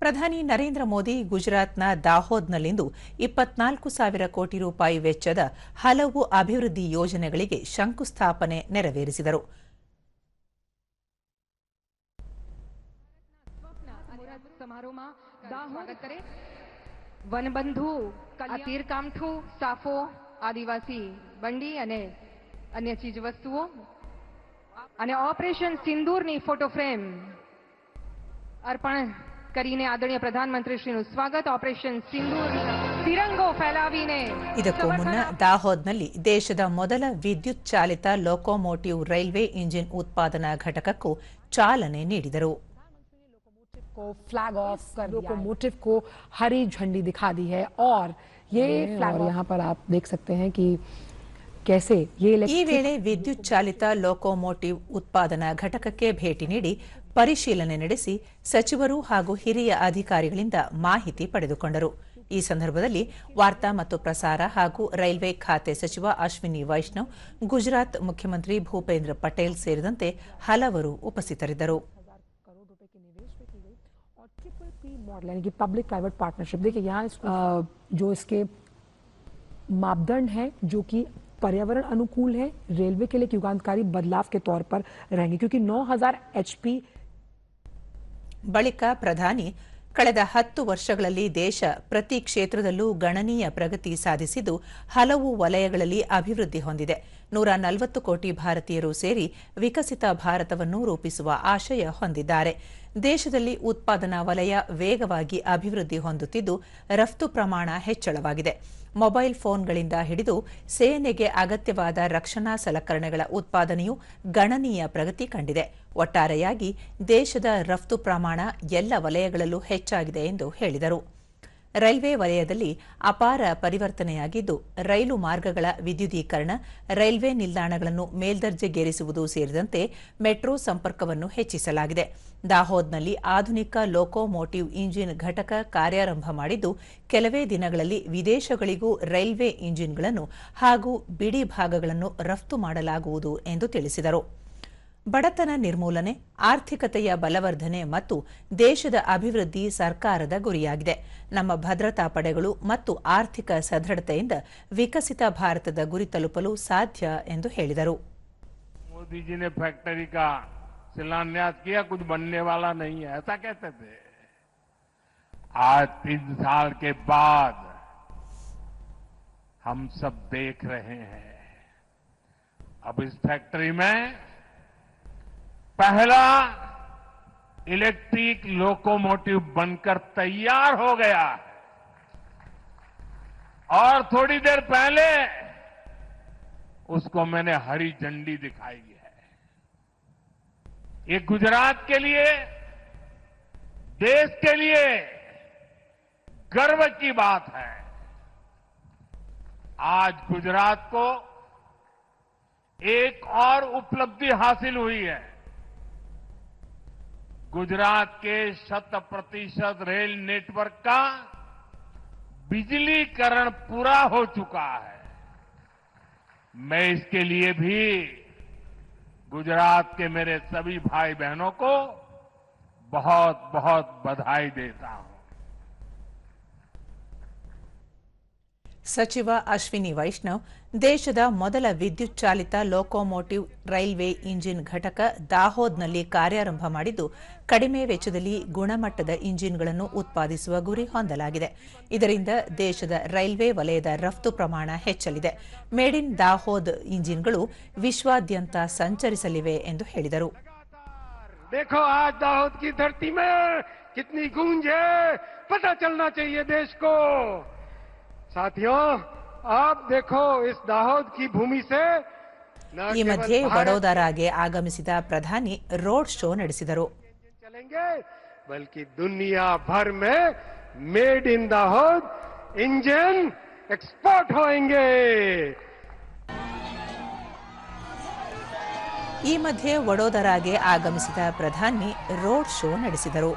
ಪ್ರಧಾನಿ ನರೇಂದ್ರ ಮೋದಿ ಗುಜರಾತ್ನ ದಾಹೋದ್ನಲ್ಲಿಂದು ಇಪ್ಪತ್ನಾಲ್ಕು ಸಾವಿರ ಕೋಟಿ ರೂಪಾಯಿ ವೆಚ್ಚದ ಹಲವು ಅಭಿವೃದ್ಧಿ ಯೋಜನೆಗಳಿಗೆ ಶಂಕುಸ್ಥಾಪನೆ ನೆರವೇರಿಸಿದರು સમારોહમાં સ્વાગત કરે વનબંધુ અતીર કામઠું સાફો આદિવાસી બંડી અને અન્ય ચીજ વસ્તુઓ અને ઓપરેશન સિંદૂરની ફોટો ફ્રેમ અર્પણ કરીને આદરણીય પ્રધાનમંત્રીશ્રીનું સ્વાગત ઓપરેશન સિંદૂર તિરંગો ફેલાવીને ಇದಕ್ಕೂ ಮುನ್ನ ದಾಹೋದ್ನಲ್ಲಿ ದೇಶದ ಮೊದಲ ವಿದ್ಯುತ್ ಚಾಲಿತ ಲೋಕೋಮೋಟಿವ್ ರೈಲ್ವೆ ಇಂಜಿನ್ ಉತ್ಪಾದನಾ ಘಟಕಕ್ಕೂ ಚಾಲನೆ ನೀಡಿದರು को फ्लैग ऑफ कर लोकोमोटिव को हरी झंडी दिखा दी है और ये फ्लैग और यहाँ पर आप देख सकते हैं कि कैसे ये ಈ इलेक्ट्रिक ವೇಳೆ ವಿದ್ಯುತ್ ಚಾಲಿತ ಲೋಕೋಮೋಟಿವ್ ಉತ್ಪಾದನಾ ಘಟಕಕ್ಕೆ ಭೇಟಿ ನೀಡಿ ಪರಿಶೀಲನೆ ನಡೆಸಿ ಸಚಿವರು ಹಾಗೂ ಹಿರಿಯ ಅಧಿಕಾರಿಗಳಿಂದ ಮಾಹಿತಿ ಪಡೆದುಕೊಂಡರು ಈ ಸಂದರ್ಭದಲ್ಲಿ ವಾರ್ತಾ ಮತ್ತು ಪ್ರಸಾರ ಹಾಗೂ ರೈಲ್ವೆ ಖಾತೆ ಸಚಿವ ಅಶ್ವಿನಿ ವೈಷ್ಣವ್ ಗುಜರಾತ್ ಮುಖ್ಯಮಂತ್ರಿ ಭೂಪೇಂದ್ರ ಪಟೇಲ್ ಸೇರಿದಂತೆ ಹಲವರು ಉಪಸ್ಥಿತರಿದ್ದರು करोड़ रुपए के निवेश में की गई और ट्रिपल पी मॉडल यानी कि पब्लिक प्राइवेट पार्टनरशिप देखिए यहाँ इस- अ, जो इसके मापदंड हैं जो कि पर्यावरण अनुकूल है रेलवे के लिए एक युगांतकारी बदलाव के तौर पर रहेंगे क्योंकि 9000 एचपी ಬಳಿಕ ಪ್ರಧಾನಿ, ಕಳೆದ ಹತ್ತು ವರ್ಷಗಳಲ್ಲಿ ದೇಶ ಪ್ರತಿ ಕ್ಷೇತ್ರದಲ್ಲೂ ಗಣನೀಯ ಪ್ರಗತಿ ಸಾಧಿಸಿದ್ದು ಹಲವು ವಲಯಗಳಲ್ಲಿ ಅಭಿವೃದ್ಧಿ ಹೊಂದಿದೆ. ನೂರ ನಲವತ್ತು ಕೋಟಿ ಭಾರತೀಯರು ಸೇರಿ ವಿಕಸಿತ ಭಾರತವನ್ನು ರೂಪಿಸುವ ಆಶಯ ಹೊಂದಿದ್ದಾರೆ. ದೇಶದಲ್ಲಿ ಉತ್ಪಾದನಾ ವಲಯ ವೇಗವಾಗಿ ಅಭಿವೃದ್ಧಿ ಹೊಂದುತ್ತಿದ್ದು, ರಫ್ತು ಪ್ರಮಾಣ ಹೆಚ್ಚಳವಾಗಿದೆ. ಮೊಬೈಲ್ ಫೋನ್ಗಳಿಂದ ಹಿಡಿದು ಸೇನೆಗೆ ಅಗತ್ಯವಾದ ರಕ್ಷಣಾ ಸಲಕರಣೆಗಳ ಉತ್ಪಾದನೆಯು ಗಣನೀಯ ಪ್ರಗತಿ ಕಂಡಿದೆ. ಒಟ್ಟಾರೆಯಾಗಿ ದೇಶದ ರಫ್ತು ಪ್ರಮಾಣ ಎಲ್ಲ ವಲಯಗಳಲ್ಲೂ ಹೆಚ್ಚಾಗಿದೆ ಎಂದು ಹೇಳಿದರು. ರೈಲ್ವೆ ವಲಯದಲ್ಲಿ ಅಪಾರ ಪರಿವರ್ತನೆಯಾಗಿದ್ದು, ರೈಲು ಮಾರ್ಗಗಳ ವಿದ್ಯುದೀಕರಣ, ರೈಲ್ವೆ ನಿಲ್ದಾಣಗಳನ್ನು ಮೇಲ್ದರ್ಜೆಗೇರಿಸುವುದು ಸೇರಿದಂತೆ ಮೆಟ್ರೋ ಸಂಪರ್ಕವನ್ನು ಹೆಚ್ಚಿಸಲಾಗಿದೆ. ದಾಹೋದ್ನಲ್ಲಿ ಆಧುನಿಕ ಲೋಕೋಮೋಟಿವ್ ಇಂಜಿನ್ ಘಟಕ ಕಾರ್ಯಾರಂಭ ಮಾಡಿದ್ದು, ಕೆಲವೇ ದಿನಗಳಲ್ಲಿ ವಿದೇಶಗಳಿಗೂ ರೈಲ್ವೆ ಇಂಜಿನ್ಗಳನ್ನು ಹಾಗೂ ಬಿಡಿ ಭಾಗಗಳನ್ನು ರಫ್ತು ಮಾಡಲಾಗುವುದು ಎಂದು ತಿಳಿಸಿದರು. ಬಡತನ ನಿರ್ಮೂಲನೆ ಆರ್ಥಿಕತೆಯ ಬಲವರ್ಧನೆ ಮತ್ತು ದೇಶದ ಅಭಿವೃದ್ಧಿ ಸರ್ಕಾರದ ಗುರಿಯಾಗಿದೆ ನಮ್ಮ ಭದ್ರತಾ ಪಡೆಗಳು ಮತ್ತು ಆರ್ಥಿಕ ಸದೃಢತೆಯಿಂದ ವಿಕಸಿತ ಭಾರತದ ಗುರಿ ತಲುಪಲು ಸಾಧ್ಯ ಎಂದು ಹೇಳಿದರು मोदी जी ने फैक्ट्री का शिलान्यास किया कुछ बनने वाला नहीं है ऐसा कहते थे आज तीन साल के बाद हम सब देख रहे हैं अब इस फैक्ट्री में पहला इलेक्ट्रिक लोकोमोटिव बनकर तैयार हो गया। है और थोड़ी देर पहले उसको मैंने हरी झंडी दिखाई है। ये गुजरात के लिए, देश के लिए गर्व की बात है। आज गुजरात को एक और उपलब्धि हासिल हुई है। गुजरात के शत प्रतिशत रेल नेटवर्क का बिजलीकरण पूरा हो चुका है। मैं इसके लिए भी गुजरात के मेरे सभी भाई बहनों को बहुत बहुत बधाई देता हूँ। ಸಚಿವ ಅಶ್ವಿನಿ ವೈಷ್ಣವ್ ದೇಶದ ಮೊದಲ ವಿದ್ಯುತ್ ಚಾಲಿತ ಲೋಕೋಮೋಟಿವ್ ರೈಲ್ವೆ ಇಂಜಿನ್ ಘಟಕ ದಾಹೋದ್ನಲ್ಲಿ ಕಾರ್ಯಾರಂಭ ಮಾಡಿದ್ದು ಕಡಿಮೆ ವೆಚ್ಚದಲ್ಲಿ ಗುಣಮಟ್ಟದ ಇಂಜಿನ್ಗಳನ್ನು ಉತ್ಪಾದಿಸುವ ಗುರಿ ಹೊಂದಲಾಗಿದೆ ಇದರಿಂದ ದೇಶದ ರೈಲ್ವೆ ವಲಯದ ರಫ್ತು ಪ್ರಮಾಣ ಹೆಚ್ಚಲಿದೆ ಮೇಡ್ ಇನ್ ದಾಹೋದ್ ಇಂಜಿನ್ಗಳು ವಿಶ್ವಾದ್ಯಂತ ಸಂಚರಿಸಲಿವೆ ಎಂದು ಹೇಳಿದರು देखो आज दाहोद की धरती में कितनी गूंज है पता चलना चाहिए देश को साथियों आप देखो इस दाहोद की भूमि से न ಈ केवल ಮಧ್ಯೆ भारत ವಡೋದರಾಗೆ ಆಗಮಿಸಿದ ಪ್ರಧಾನಿ ರೋಡ್ ಶೋ ನಡೆಸಿದರು चलेंगे बल्कि दुनिया भर में made in Dahod engine export होंगे ಈ ಮಧ್ಯೆ ವಡೋದರಾಗೆ ಆಗಮಿಸಿದ ಪ್ರಧಾನಿ ರೋಡ್ ಶೋ ನಡೆಸಿದರು